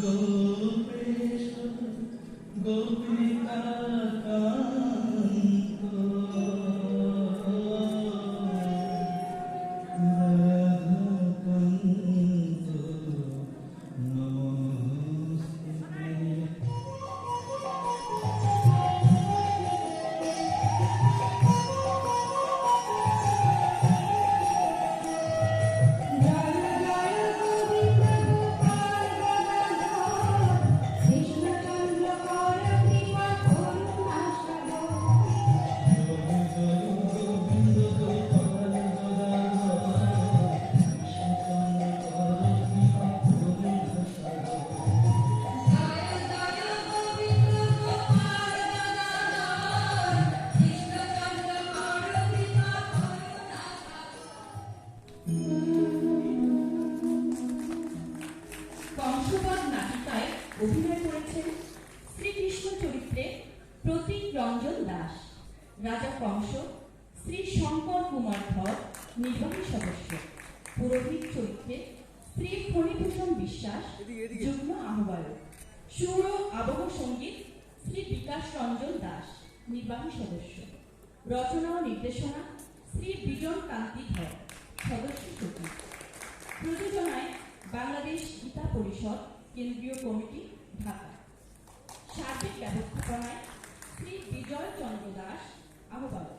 গোপেশ গোপিকা কংসবধ নাটিকায় অভিনয় করেছেন শ্রীকৃষ্ণ চরিত্রে প্রতীক রঞ্জন দাস। রাজা কংস, শ্রী শঙ্কর কুমার ধর, নির্বাহী সদস্য। পুরোহিত চরিত্রে শ্রী ফণীভূষণ বিশ্বাস, যুগ্ম আহ্বায়ক। সুর আবহ সংগীত শ্রী বিকাশ রঞ্জন দাস, নির্বাহী সদস্য। রচনা ও নির্দেশনা শ্রী বিজন কান্তি ধর, সদস্য সচিব। বাংলাদেশ গীতা পরিষদ কেন্দ্রীয় কমিটি ঢাকা। সার্বিক ব্যবস্থাপনায় শ্রী বিজয় চন্দ্র দাস আহ্বায়ক।